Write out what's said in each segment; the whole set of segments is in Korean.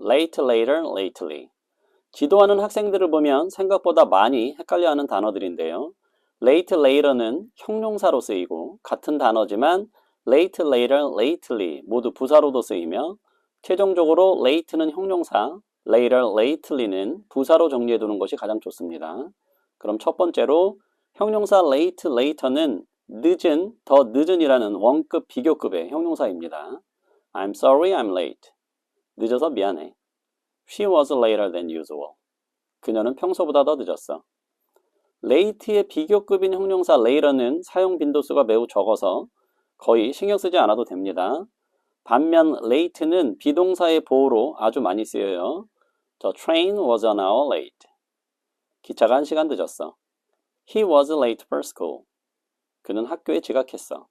late, later, lately. 지도하는 학생들을 보면 생각보다 많이 헷갈려하는 단어들인데요. late, later는 형용사로 쓰이고 같은 단어지만 late, later, lately 모두 부사로도 쓰이며 최종적으로 late는 형용사, later, lately는 부사로 정리해 두는 것이 가장 좋습니다. 그럼 첫 번째로 형용사 late, later는 늦은, 더 늦은이라는 원급 비교급의 형용사입니다. I'm sorry I'm late. 늦어서 미안해. She was later than usual. 그녀는 평소보다 더 늦었어. late의 비교급인 형용사 later는 사용 빈도수가 매우 적어서 거의 신경 쓰지 않아도 됩니다. 반면 late는 비동사의 보호로 아주 많이 쓰여요. The train was an hour late. 기차가 한 시간 늦었어. He was late for school. 그는 학교에 지각했어.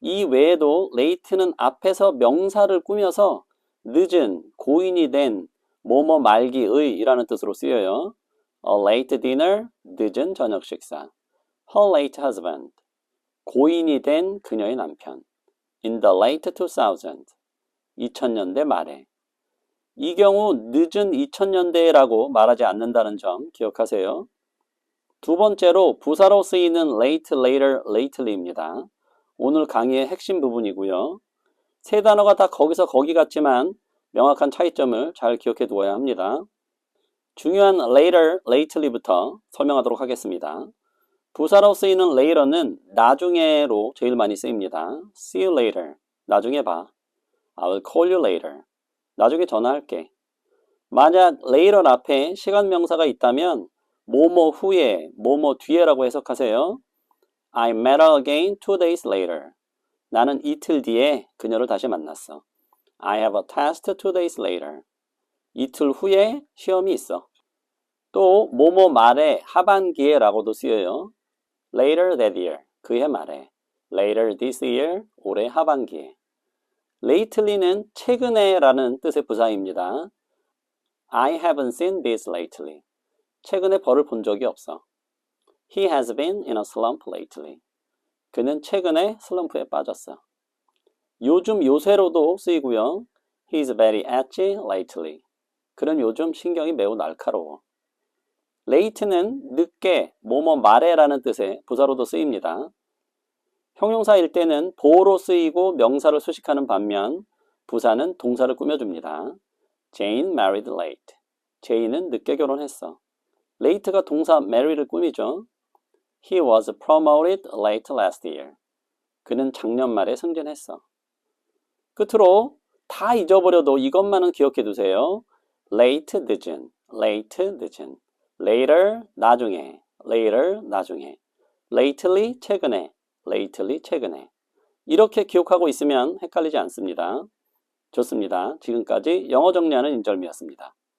이 외에도 late는 앞에서 명사를 꾸며서 늦은, 고인이 된, 뭐뭐 말기의 이라는 뜻으로 쓰여요. A late dinner, 늦은 저녁 식사. Her late husband, 고인이 된 그녀의 남편. In the late 2000, 2000년대 말에. 이 경우 늦은 2000년대라고 말하지 않는다는 점 기억하세요. 두 번째로 부사로 쓰이는 late, later, lately입니다. 오늘 강의의 핵심 부분이고요. 세 단어가 다 거기서 거기 같지만 명확한 차이점을 잘 기억해 두어야 합니다. 중요한 later, lately부터 설명하도록 하겠습니다. 부사로 쓰이는 later는 나중에로 제일 많이 쓰입니다. See you later. 나중에 봐. I will call you later. 나중에 전화할게. 만약 later 앞에 시간 명사가 있다면 뭐뭐 후에, 뭐뭐 뒤에라고 해석하세요. I met her again two days later. 나는 이틀 뒤에 그녀를 다시 만났어. I have a test two days later. 이틀 후에 시험이 있어. 또 뭐뭐 말에 하반기에라고도 쓰여요. Later that year. 그해 말에. Later this year. 올해 하반기에. Lately는 최근에라는 뜻의 부사입니다. I haven't seen this lately. 최근에 벌을 본 적이 없어. He has been in a slump lately. 그는 최근에 슬럼프에 빠졌어. 요즘 요새로도 쓰이고요. He's very edgy lately. 그는 요즘 신경이 매우 날카로워. late는 늦게, 뭐뭐 말해라는 뜻의 부사로도 쓰입니다. 형용사일 때는 보호로 쓰이고 명사를 수식하는 반면 부사는 동사를 꾸며줍니다. Jane married late. 제인은 늦게 결혼했어. late가 동사 marry를 꾸미죠. He was promoted late last year. 그는 작년 말에 승진했어. 끝으로 다 잊어버려도 이것만은 기억해 두세요. late 늦은, late 늦은, later 나중에, later 나중에, lately 최근에, lately 최근에. 이렇게 기억하고 있으면 헷갈리지 않습니다. 좋습니다. 지금까지 영어 정리하는 인절미였습니다.